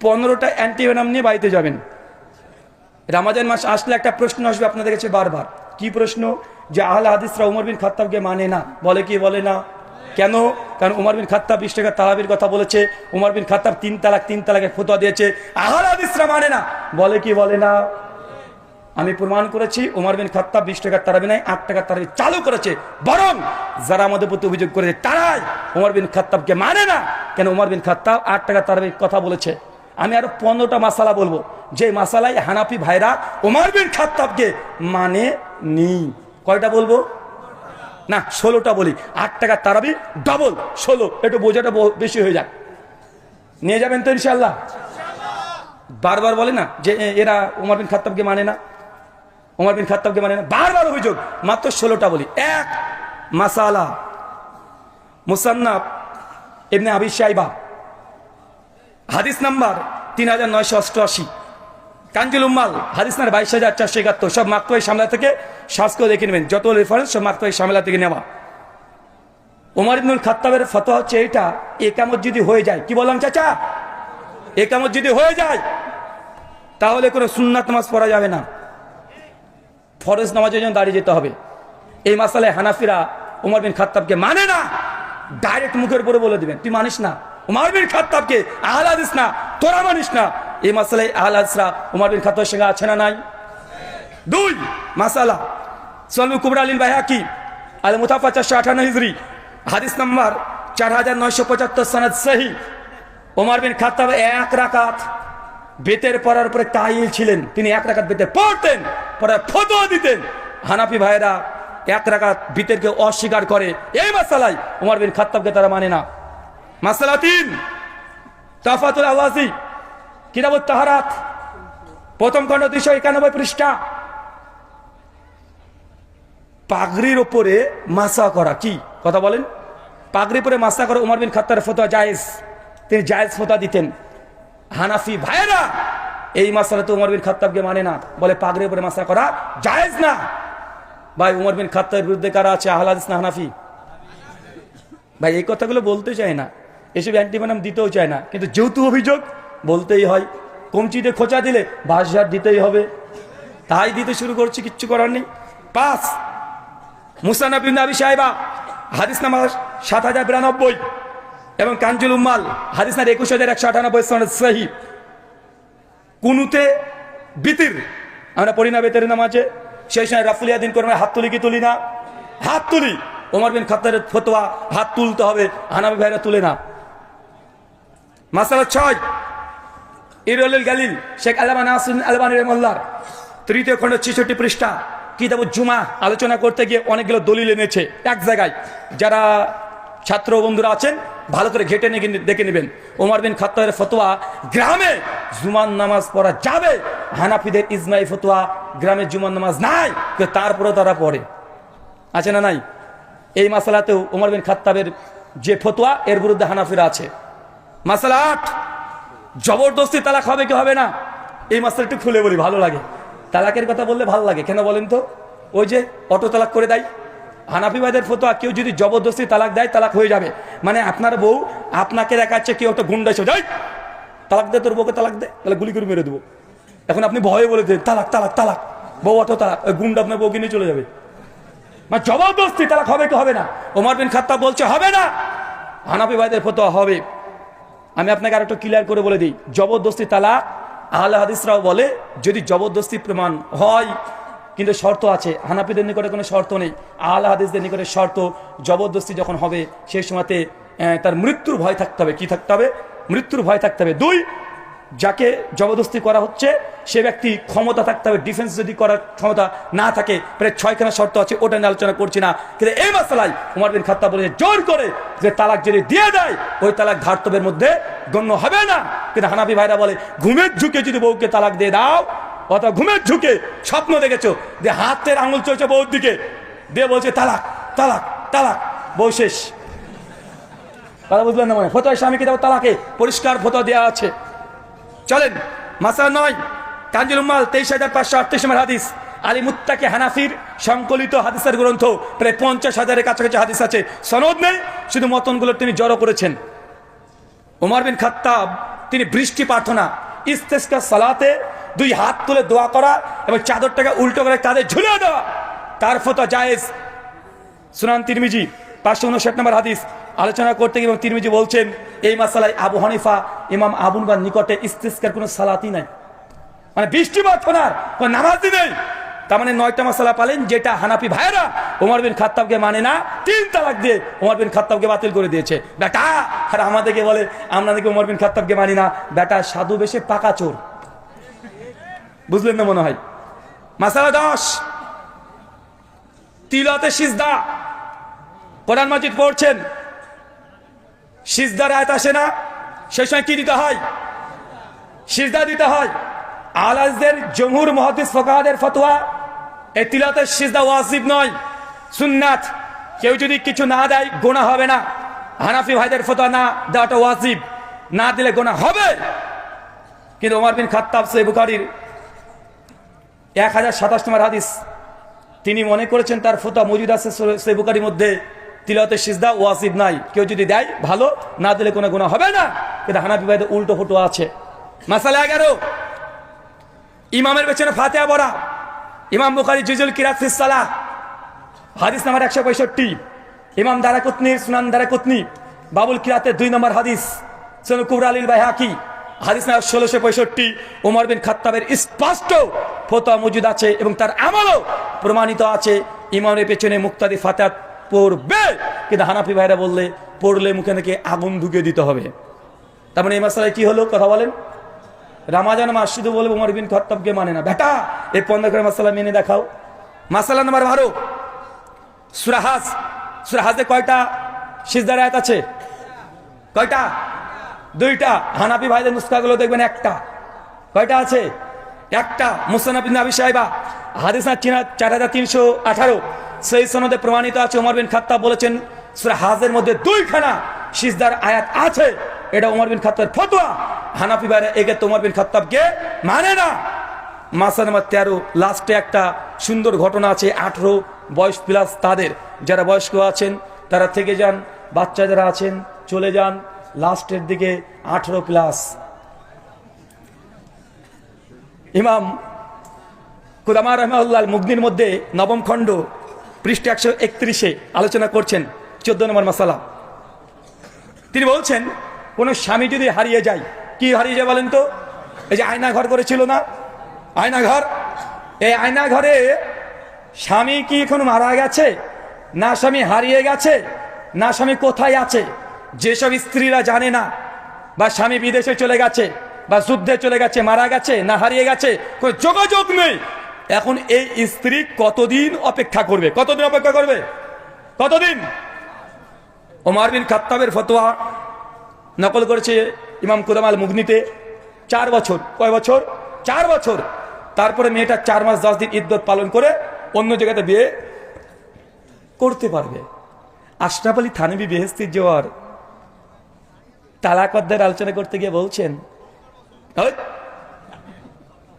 পনেরোটা অ্যান্টিভেনাম নিয়ে বাড়িতে যাবেন। রামাজান মাস আসলে একটা প্রশ্ন আসবে আপনাদের কাছে বারবার। কি প্রশ্ন? যে আহলে হাদিসরা উমর বিন খাত্তাবকে মানে না। বলে কি, বলে না। কেন? কারণ উমর বিন খাত্তাব বিশ টাকা তালাবির কথা বলেছে। উমর বিন খাত্তাব তিন তালাক, তিন তালাকের ফতোয়া দিয়েছে। আহলে হাদিসরা মানে না। বলে কি, বলে না। আমি প্রমাণ করেছি, উমর বিন খাত্তাব বিশ টাকার তারাবি নাই, আট টাকার তারাবি চালু করেছে। বরং যারা আমাদের প্রতি অভিযোগ করেছে, তারাই উমর বিন খাত্তাবকে মানে না। কেন? উমর বিন খাত্তাব আট টাকার তারাবির কথা বলেছে। আমি আরও পনেরোটা মাসালা বলব। যে মাসালাই হানাফি ভাইরা উমর বিন খাত্তাবকে মানে নি কয়টা বলব? না, ষোলোটা বলি। আট টাকার তারাবি ডবল ষোলো। একটু বোঝাটা বেশি হয়ে যাক। নিয়ে যাবেন তো ইনশাল্লাহ বারবার বলে না যে এরা উমর বিন খাত্তাবকে মানে না। উমর বিন খাত্তাবকে মানে না। বারবার অভিযোগ। মাত্র ষোলোটা বলি। এক মাসালা মুসান্নাব এমনি আবি সাইবা হাদিস নাম্বার তিন হাজার নয়শো অষ্টআশি। কাঞ্জুল উম্মাল হাদিস নাম্বার বাইশ হাজার চারশো একাত্তর। সব মাকতোয়াই সামলা থেকে শ্বাসকেও দেখে নেবেন। যত রেফারেন্স সব মাকতোয়াই সামলা থেকে নেওয়া। ওমর ইবনুল খাত্তাবের ফতোয়া হচ্ছে এটা একামত যদি হয়ে যায়। কি বললাম চাচা? একামত যদি হয়ে যায়, তাহলে কোনো সুন্নাত নামাজ পড়া যাবে না। ফরজ নামাজের জন্য দাঁড়িয়ে যেতে হবে। এই মাসালায় হানাফিরা উমর বিন খাত্তাবকে মানে না ডাইরেক্ট মুখের উপরে বলে দিবেন। তুই মানিস না। উমর বিন খাত্তাবকে আহলাদিস না, তোরা মানিস না। এই মাসালায় আহলাদিসরা উমর বিন খাত্তাবের সঙ্গে আছে না নাই? দুই মাসালা সলমু কুবরা আলীল বাইহাকি আল মুতাফা চারশো আঠান্ন হিজরি, হাদিস নাম্বার চার হাজার নয়শো পঁচাত্তর সনদ সহি। ওমর বিন খাত্তাব এক রাকাত বেতের পড়ার উপরে কাহিল ছিলেন। তিনি এক রাকাত বেতে পড়তেন পরে ফতোয়া দিতেন। হানাফি ভাইরা এক রাকাত বিতেরকে অস্বীকার করে। এই মাসালাই ওমর বিন খাত্তাবকে তারা মানে না। মাসালা তিন তাফাতুল আওয়াজি, কিতাবুত তাহারাত, প্রথম খণ্ড দুইশো একানব্বই পৃষ্ঠা। পাগড়ির ওপরে মাসা করা কি? কথা বলেন। পাগড়ির উপরে মাসা করা উমর বিন খাত্তার ফতোয়া জায়েজ। তিনি জায়েজ ফতোয়া দিতেন। হানাফি ভাইরা এই মাসালা তো উমর বিন খাত্তাবকে মানে না। বলে পাগড়ির উপরে মাসা করা জায়েজ না। ভাই, উমর বিন খাত্তার বিরুদ্ধে কারা আছে? আহলাদিস না হানাফি? ভাই, এই কথাগুলো বলতে চায় না। এসব অ্যান্টিবানাম দিতেও চায় না। কিন্তু যেহেতু অভিযোগ, বলতেই হয়, কমচিতে খোঁচা দিলে বাসঝাড় দিতেই হবে। তাই দিতে শুরু করছি, কিচ্ছু করার নেই। পাঁচ মুসানাবিন আবি সাহেবা, হাদিস নাম্বার সাত হাজার বিরানব্বই এবং কাঞ্জুল উম্মাল, হাদিস নাম্বার একুশ হাজার একশো আটানব্বই সহি। কুনুতে বিতির, আমরা পড়ি না, বেতের নাম আছে। সেই সময় রাফুলিয়া দিন করে হাত তুলি কি তুলি না? হাত তুলি! ওমর বিন খাত্তারের ফতোয়া, হাত তুলতে হবে হানাবি ভাইরা তুলে না। মাসালা ছয় ইরুল গালিল, শেখ আলমান আসিন আলবানি রহমল্লার তৃতীয় খণ্ড ছেষট্টি পৃষ্ঠা কিতাব জুমা, আলোচনা করতে গিয়ে অনেকগুলো দলিল এনেছে এক জায়গায়। যারা ছাত্র বন্ধুরা আছেন, ভালো করে ঘেটে নিয়ে দেখে নেবেন। ওমর বিন খাত্তারের ফতোয়া, গ্রামে জুমান নামাজ পড়া যাবে। হানাফিদের ইজমাই ফতোয়া, গ্রামে জুমান নামাজ নাই তারপরে তারা পড়ে। আছে না নাই? এই মাসালাতেও ওমর বিন খাত্তাবের যে ফতোয়া, এর বিরুদ্ধে হানাফিরা আছে। মাসালা আট। জবরদস্তি তালাক হবে কি হবে না? এই মাসটা একটু খুলে বলি, ভালো লাগে। তালাকের কথা বললে ভালো লাগে, কেন বলেন তো? ওই যে অটো তালাক করে দেয়। হানাফি ভাইদের ফতোয়া, কেউ যদি জবরদস্তি তালাক দেয়, তালাক হয়ে যাবে। মানে আপনার বউ আপনাকে দেখাচ্ছে কেউ একটা গুন্ডা এসে, যাই, তালাক দে, তোর বউকে তালাক দে, তাহলে গুলি করে মেরে দেবো। এখন আপনি ভয়ে বলে দেন, তালাক তালাক তালাক, বউ অটো তালাক গুন্ডা আপনার বউকে নিয়ে চলে যাবে। মানে জবরদস্তি তালাক হবে কি হবে না? ওমর বিন খাত্তা বলছে, হবে না। হানাফি ভাইদের ফতোয়া হবে। আমি আপনাকে আর আরেকটু ক্লিয়ার করে বলে দিই। জবরদস্তি তালা, আহলে হাদিসরাও বলে, যদি জবরদস্তি প্রমাণ হয়, কিন্তু শর্ত আছে। হানাপিদের নিকটে কোনো শর্ত নেই। আহলে হাদিসদের নিকটে শর্ত, জবরদস্তি যখন হবে, সেই সময়তে তার মৃত্যুর ভয় থাকতে হবে। কি থাকতে হবে? মৃত্যুর ভয় থাকতে হবে। দুই যাকে জবরদস্তি করা হচ্ছে, সে ব্যক্তি ক্ষমতা থাকতে হবে ডিফেন্স যদি করার ক্ষমতা না থাকে, প্রায় ছয়খানা শর্ত আছে, ওটা নিয়ে আলোচনা করছি না। কিন্তু এই মাসালাই উমর বিন খাত্তা বলে জোর করে যে তালাক যদি দিয়ে দেয়, ওই তালাক ধার্তবের মধ্যে গণ্য হবে না। কিন্তু হানাবি ভাইরা বলে, ঘুমের ঝুঁকে যদি বউকে তালাক দিয়ে দাও, অথবা ঘুমের ঝুঁকে স্বপ্ন দেখেছ, যে হাতের আঙুল চলছে বউর দিকে, দিয়ে বলছে, তালাক তালাক তালাক, বউ শেষ। কথা বুঝলেন না মানে ফতোয় স্বামীকে তালাকে পরিষ্কার ফটো দেওয়া আছে। চলেন মাসা নয় কাঞ্জুল উম্মাল তেইশ হাজার পাঁচশো আটত্রিশ নম্বর হাদিস। আলী মুত্তাকে হানাফির সংকলিত হাদিসের গ্রন্থ, প্রায় পঞ্চাশ হাজারের কাছাকাছি হাদিস আছে। সনদ নেই, শুধু মতনগুলো তিনি জড়ো করেছেন। উমর বিন খাত্তাব, তিনি বৃষ্টি প্রার্থনা ইস্তেস্কা সালাতে দুই হাত তুলে দোয়া করা এবং চাদরটাকে উল্টো করে তাদের ঝুলিয়ে দেওয়া। তার ফতো জায়েজ। সুনান তিরমিজি, পাঁচশো উনষাট নম্বর হাদিস। আলোচনা করতে গিয়ে এবং তিরমিজি বলছেন, এই মাসালায় আবু হানিফা, ইমাম আবুনবার নিকটে ইস্তেস্কার কোনো সালাতই নাই। মানে বৃষ্টি প্রার্থনার কোনো নামাজই নেই। তার মানে নয়টা মশলা পালেন যেটা হানাফি ভাইরা ওমর বিন খাত্তাবকে মানে না, তিন তালাক দিয়ে ওমর বিন খাত্তাবকে বাতিল করে দিয়েছে। বেটা, আর আমাদেরকে বলে আমরা নাকি ওমর বিন খাত্তাবকে মানি না। বেটা, সাধু বেশে পাকা চোর। বুঝলেন না মনে হয়? মাসালা দশ। তিলতে সিজদা। কোরআন মাজিদ পড়ছেন সিজদার আয়াত আসে না সেই সময় কি দিতে হয়? সিজদা দিতে হয়। আলাজদের জমহুর মহাদিস ফকাহাদের ফতোয়া এই তিলাতের সিজদা ওয়াজিব নয়, সুন্নাত। কেউ যদি কিছু না দেয় গোনা হবে না। হানাফি ভাইদের ফতোয়া না দেওয়াটা ওয়াজিব। না দিলে গোনা হবে। কিন্তু ওমর বিন খাত্তাব সে বুখারির এক হাজার সাতাশ নম্বর হাদিস, তিনি মনে করেছেন তার ফতোয়া মজুদ আছে সে বুখারির মধ্যে। তিলতের সিজদা ওয়াজিব নাই। কেউ যদি দেয়, ভালো। না দিলে কোনো গুণা হবে না। কিন্তু হানাফি ভাইদের উল্টো ফুটো আছে। মাসালা এগারো। ইমামের পেছনে ফাতেহা পড়া। ইমাম বুখারি, জুজুল কিরাত ফিসালা হাদিস নাম্বার একশো পঁয়ষট্টি। ইমাম দারাকুতনির সুনান দারাকুতনি। বাবুল কিরাতের দুই নম্বর হাদিস। সোনু কুবর আলীল বাইহাকি। হাদিস নাম্বার ষোলোশো পঁয়ষট্টি। ওমর বিন খাত্তাবের স্পষ্ট ফতোয়া মজুদ আছে এবং তার আমলও প্রমাণিত আছে। ইমামের পেছনে মুক্তাদি ফাতাত পড়বে। কিন্তু হানাফি ভাইরা বললে, পড়লে মুখে নাকি আগুন ঢুকে দিতে হবে। তার মানে এই মাসালায় কি হলো? কথা বলেন। রামাজান মাস শুধু বলব, উমর বিন মানে না। বেটা, এই পনেরো করে মাসালা মেনে দেখাও। মাসালা নাম্বার বারো। সুরাহাজ সুরাহাজে কয়টা? সিজদার আয়াত আছে? কয়টা? দুইটা। হানাফি ভাইদের নুস্কাগুলো দেখবেন একটা। কয়টা আছে? একটা। মুসানাবিন আবি সাহেবা হাদিস চার হাজার তিনশো আঠারো। সেই সনদে প্রমাণিত আছে উমর বিন খাত্তাব বলেছেন, সুরা হাজের মধ্যে দুইখানা সিজদার আয়াত আছে। এটা উমর বিন খাত্তাবের ফতোয়া। হানাফি ভাইরা এগে তোমার বিন খাত্তাবকে মানে না। মাসা নাম্বার তেরো, লাস্টে একটা সুন্দর ঘটনা আছে, আঠেরো বয়স প্লাস তাদের। যারা বয়স্ক আছেন, তারা থেকে যান, বাচ্চা যারা আছেন, চলে যান, লাস্টের দিকে আঠেরো প্লাস ইমাম কুদামা রহমাউল্লাহ মুগ্নির মধ্যে নবম খণ্ড পৃষ্ঠ একশো একত্রিশে আলোচনা করছেন চোদ্দ নম্বর মশালা। তিনি বলছেন, কোনো স্বামী যদি হারিয়ে যায়, কি হারিয়ে যায় বলেন তো? এই যে আয়না ঘর করেছিল না? আয়না ঘর? এই আয়না ঘরে স্বামী কি এখন মারা গেছে? না স্বামী হারিয়ে গেছে? না স্বামী কোথায় আছে? যেসব স্ত্রীরা জানে না বা স্বামী বিদেশে চলে গেছে বা যুদ্ধে চলে গেছে, মারা গেছে না হারিয়ে গেছে, কোনো যোগাযোগ নেই। এখন এই স্ত্রী কতদিন অপেক্ষা করবে? কতদিন অপেক্ষা করবে? কতদিন? ওমার বিন খাত্তাবের ফতোয়া নকল করেছে ইমাম কুদামাল মুগনিতে চার বছর। কয় বছর? চার বছর। তারপরে মেয়েটা চার মাস, দশ দিন ইদ্যত পালন করে অন্য জায়গাতে বিয়ে করতে পারবে। আশরাফ আলী থানবি বেহেস্তির জোয়ার তালাকদ্দের আলোচনা করতে গিয়ে বলছেন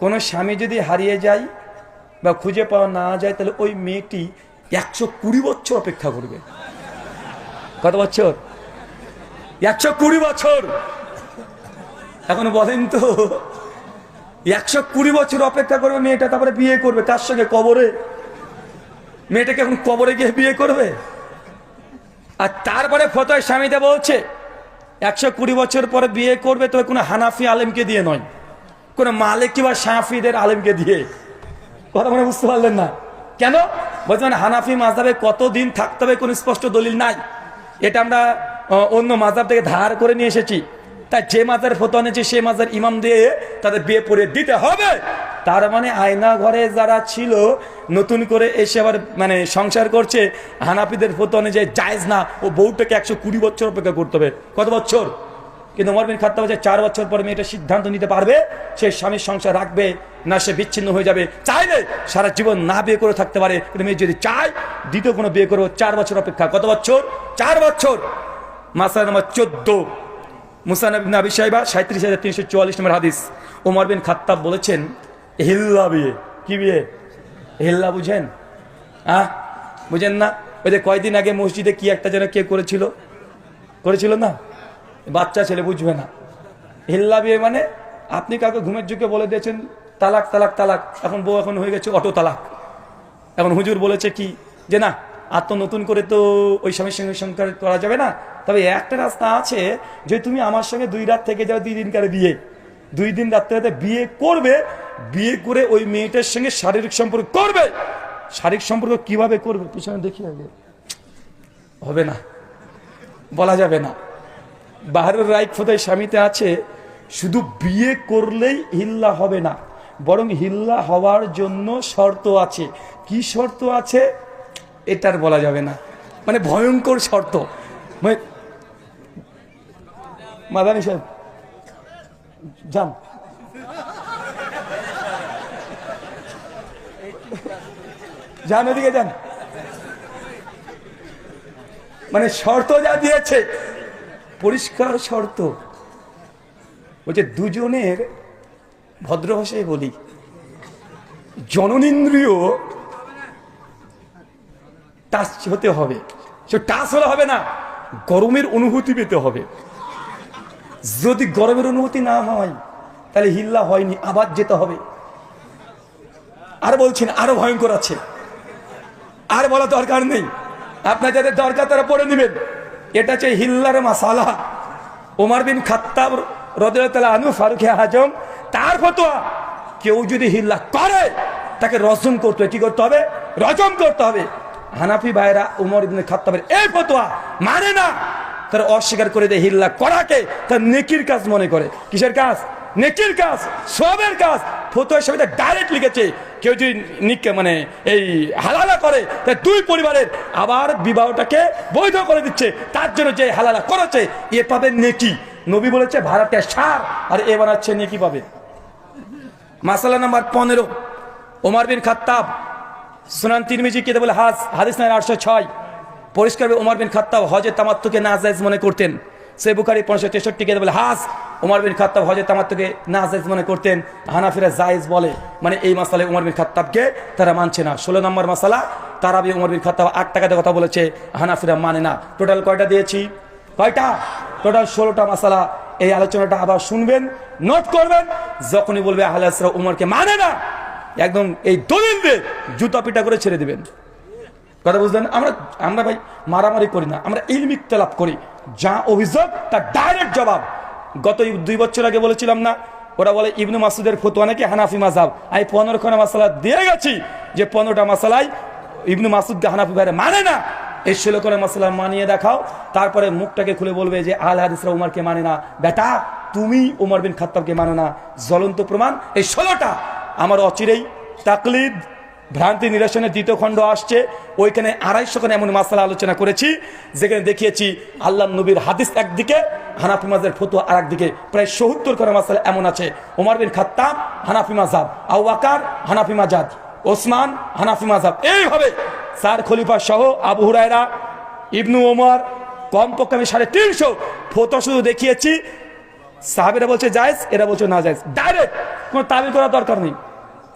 কোনো স্বামী যদি হারিয়ে যায় বা খুঁজে পাওয়া না যায়, তাহলে ওই মেয়েটি একশো কুড়ি বছর অপেক্ষা করবে। কত বছর? একশো কুড়ি বছর! এখন বলেন তো, একশো কুড়ি বছর অপেক্ষা করবে মেয়েটা, তারপরে বিয়ে করবে, কার সঙ্গে, কবরে? মেয়েটাকে এখন কবরে গিয়ে বিয়ে করবে? আর তারপরে ফতোয় স্বামীতে বলছে, একশো কুড়ি বছর পরে বিয়ে করবে, তবে কোনো হানাফি আলেমকে দিয়ে নয়। কোনো মালিকি বা সাফিদের আলেমকে দিয়ে। কথা মনে বুঝতে পারলেন না। কেন? বলছেন হানাফি মাঝাবে কতদিন থাকতে হবে কোনো স্পষ্ট দলিল নাই। এটা আমরা অন্য মাজাব থেকে ধার করে নিয়ে এসেছি। তাই যে মাজার ফতো এনেছে, সে মাজার ইমাম দিয়ে তাদের বিয়ে পড়ে দিতে হবে। তার মানে আয়না ঘরে যারা ছিল, নতুন করে এসে আবার মানে সংসার করছে, হানাফিদের ফতো অনুযায়ী জায়জ না। ও বউটাকে একশো কুড়ি বছর অপেক্ষা করতে হবে। কত বছর? কিন্তু মরবিন খাত্তা হচ্ছে চার বছর পরে মেয়েটা সিদ্ধান্ত নিতে পারবে, সে স্বামীর সংসার রাখবে না, সে বিচ্ছিন্ন হয়ে যাবে। চাইলে সারা জীবন না বিয়ে করে থাকতে পারে, কিন্তু মেয়ে যদি চায়, দ্বিতীয় কোনো বিয়ে করব চার বছর অপেক্ষা। কত বছর? চার বছর। মাসা নম্বর চোদ্দ। মুসানবিন আবি সাহেবা সাঁত্রিশ হাজার তিনশো চুয়াল্লিশ নম্বর হাদিস। ওমর বিন খাত্তাব বলেছেন, হিল্লা বিয়ে। কি বিয়ে? হিল্লা বুঝেন? আহ, বুঝেন না? ওই যে কয়দিন আগে মসজিদে কি একটা যেন কে করেছিল? করেছিল না? বাচ্চা ছেলে বুঝবে না। হিল্লা বিয়ে মানে আপনি কাউকে ঘুমের যুগে বলে দিয়েছেন, তালাক তালাক তালাক। এখন বউ এখন হয়ে গেছে অটো তালাক। এখন হুজুর বলেছে কি, যে না, আর তো নতুন করে তো ওই স্বামীর সঙ্গে সংসার করা যাবে না। তবে একটা রাস্তা আছে যে তুমি আমার সঙ্গে দুই রাত থেকে যাও দুই দিনকার বিয়ে। দুই দিন রাত্রে রাতে বিয়ে করবে, বিয়ে করে ওই মেয়েটার সঙ্গে শারীরিক সম্পর্ক করবে। শারীরিক সম্পর্ক কীভাবে করবে, পিছনে দেখি আগে। হবে না। বলা যাবে না। বাহারের রাইট ফোদায় স্বামীতে আছে, শুধু বিয়ে করলেই হিল্লা হবে না, বরং হিল্লা হওয়ার জন্য শর্ত আছে। কি শর্ত আছে? এটার বলা যাবে না। মানে ভয়ঙ্কর শর্ত। মানে মাদানী সাহেব, যান। যান ওদিকে যান। মানে শর্ত যা দিয়েছে পরিষ্কার শর্ত। বলছে, দুজনের ভদ্র ভাষায় বলি। জননেন্দ্রিয় টাচ হতে হবে। সে টাচ হলে হবে না, গরমের অনুভূতি পেতে হবে। যদি গরমের অনুভূতি না হয়, তাহলে হিল্লা হয়নি, আবার যেতে হবে। আর বলছেন, আরও ভয়ঙ্কর আছে। আর বলা দরকার নেই। আপনার যাদের দরকার, তারা পড়ে নেবেন। এটা হচ্ছে হিল্লার মাসালা। ওমার বিন খাত্তাব রদুল্লাহ আনু ফারুক আজম, তার ফতোয়া, কেউ যদি হিল্লা করে, তাকে রজম করতে হবে কি করতে হবে? রজম করতে হবে। হানাফি ভাইরা উমর ইবনে খাত্তাবের এই ফতোয়া মানে না। তারা অস্বীকার করে দেয় হিল্লা করাকে, তার নেকির কাজ মনে করে। কিসের কাজ? নেকির কাজ সবের কাজ। ফতোয়া হিসেবে ডাইরেক্ট লিখেছে, কেউ যদি নিকে মানে এই হালালা করে তা দুই পরিবারের আবার বিবাহটাকে বৈধ করে দিচ্ছে। তার জন্য যে হালালা করেছে, এ পাবে নেকি। নবী বলেছে ভাড়াটা সার, আর এ বানাচ্ছে নেকি পাবে। মাসালা নাম্বার পনেরো, ওমর বিন খাত্তাব, সুনান তিরমিজি কেটে বলে হাস, হাদিস নাই আটশো ছয়। পরিষ্কার ওমর বিন খাত্তাব হজে তামাত্তুকে নাজাইজ মনে করতেন। সে বুখারি পনেরোশো তেষট্টি কেটে বলে হাস ওমর বিন খাত্তাব হজে তামাত্তুকে নাজাইজ মনে করতেন, হানাফিরা জায়েজ বলে। মানে এই মাসালে উমর বিন খাত্তাবকে তারা মানছে না। ষোলো নম্বর মাসালা, তারাবি উমর বিন খাত্তাব আট টাকাতে কথা বলেছে, হানাফিরা মানে না। টোটাল কয়টা দিয়েছি? কয়টা? টোটাল ষোলোটা মাসালা। এই আলোচনাটা আবার শুনবেন নোট করবেন, যখনই বলবে আহলে আসরা উমরকে মানে না, একদম এই দলিল দিয়ে জুতা পিটা করে ছেড়ে দেবেন। কথা বুঝলেন? আমরা আমরা ভাই মারামারি করি না, আমরা ইলমিক তেলাপ করি। যা অভিযোগ, তার ডাইরেক্ট জবাব। গত দুই বছর আগে বলেছিলাম না, ওরা বলে ইবনু মাসুদের ফতুয়া নাকি হানাফি মাজাব আমি পনেরো খানা মশালা দিয়ে গেছি যে পনেরোটা মশালাই ইবনু মাসুদকে হানাফি ভাইরা মানে না। এই ষোলো করে মশলা মানিয়ে দেখাও, তারপরে মুখটাকে খুলে বলবে যে আল হাদিসরা উমারকে মানে না। বেটা, তুমি উমর বিন খাত্তাবকে মানে না। জ্বলন্ত প্রমাণ, এই ষোলোটা আমার অচিরেই তাকলিদ ভ্রান্তি নিরসনের দ্বিতীয় খণ্ড আসছে। ওইখানে আড়াইশো খানে এমন মাসালা আলোচনা করেছি, যেখানে দেখিয়েছি আল্লাহ নবীর হাদিস একদিকে, হানাফি মাজার ফতুয়া আর একদিকে প্রায় সত্তর করে মাসালা এমন আছে। ওমর বিন খাত্তাব, হানাফি মাজাব আউ আকার হানাফি মাজাদ ওসমান, হানাফি মাজাব এইভাবে সার খলিফা সহ আবু হুরায়রা, ইবনু ওমর কমপক্ষে আমি সাড়ে তিনশো ফতো শুধু দেখিয়েছি। সাহাবিরা বলছে জায়েজ, এরা বলছে না জায়েজ। ডাইরেক্ট কোনো তাবিল করার দরকার নেই।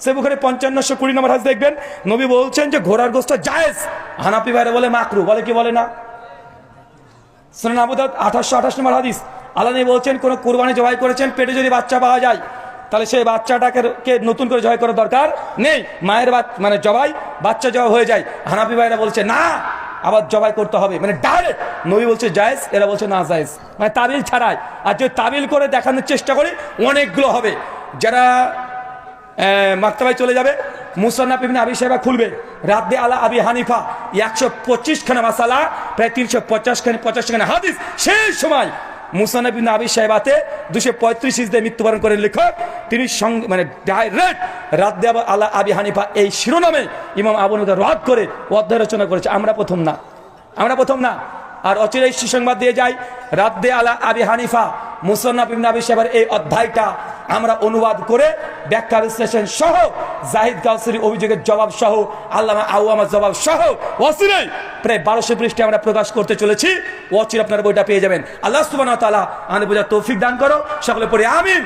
সে বুখারে পঞ্চান্নশো কুড়ি নম্বর হাজ দেখবেন। নবী বলছেন যে ঘোড়ার গোস্ত জায়েজ। হানাপি ভাইরা বলে মাকরু, বলে কি বলে না? শোনেন আবুদাদ আঠাশশো আঠাশ নম্বর হাদিস। আলানি বলছেন, কোনো কোরবানি জবাই করেছেন, পেটে যদি বাচ্চা পাওয়া যায়, তাহলে সেই বাচ্চাটাকে নতুন করে জবাই করার দরকার নেই। মায়ের মানে জবাই, বাচ্চা জবাই হয়ে যায়। হানাপি ভাইরা বলছে, না, আবার জবাই করতে হবে। মানে ডাইরেক্ট নবী বলছে, জায়েজ। এরা বলছে, না, জায়েজ। মানে তাবিল ছাড়াই। আর যদি তাবিল করে দেখানোর চেষ্টা করি, অনেকগুলো হবে। যারা মাক্তাবায় চলে যাবে। মুসান্নাফ ইবনে আবি সাহেবা খুলবে। রাদ্দে আলা আবি হানিফা, একশো পঁচিশ খানা মাসালা, প্রায় তিনশো পঞ্চাশ খানে পঞ্চাশ খানে হাদিস সেই সময়। মুসান্নাফ ইবনে আবি সাহেবাতে দুশো পঁয়ত্রিশ ইসদে মৃত্যুবরণ করেন লেখক। তিনি মানে ডাইরেক্ট রাদ্দে আলা আবি হানিফা এই শিরোনামে ইমাম আবনুদা রদ করে অধ্যায় রচনা করেছে। আমরা প্রথম না। আমরা প্রথম না। আর অচিরেই সুসংবাদ দিয়ে যাই। রাদ্দে আলা আবি হানিফা, মুসন্নাফ ইবনে সাহেবের এই অধ্যায়টা আমরা অনুবাদ করে ব্যাখ্যা বিশ্লেষণ সহ, জাহিদ কাউসরি অভিযোগের জবাব সহ, আল্লামা আউয়ামার জবাব সহ অচিরেই প্রায় বারোশো পৃষ্ঠে আমরা প্রকাশ করতে চলেছি। অচির আপনারা বইটা পেয়ে যাবেন। আল্লাহ সুবাহ তালা আমাদের বোঝার তৌফিক দান করো। সকলে পড়ে আমিন।